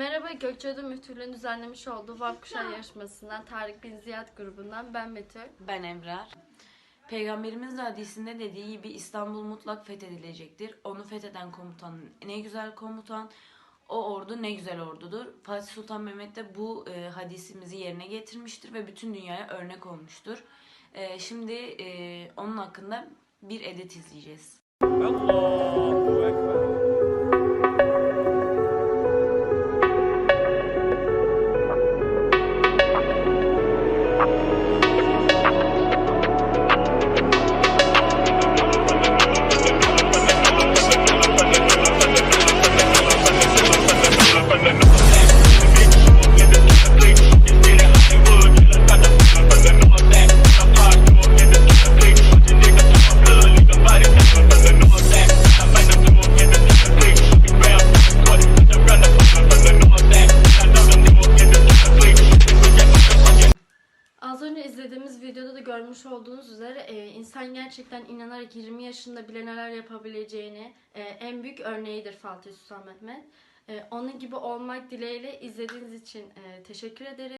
Merhaba Gökçeada Müftülüğün düzenlemiş olduğu Kuşağı yarışmasından Tarık Bin Ziyad grubundan ben Betül. Ben Ebrar. Peygamberimiz de hadisinde dediği gibi İstanbul mutlak fethedilecektir. Onu fetheden komutan ne güzel komutan, o ordu ne güzel ordudur. Fatih Sultan Mehmet de bu e, hadisimizi yerine getirmiştir ve bütün dünyaya örnek olmuştur. E, şimdi e, onun hakkında bir edit izleyeceğiz. Allahu Bye. İzlediğimiz videoda da görmüş olduğunuz üzere e, insan gerçekten inanarak 20 yaşında bile neler yapabileceğini e, en büyük örneğidir Fatih Sultan Mehmet. E, onun gibi olmak dileğiyle izlediğiniz için e, teşekkür ederim.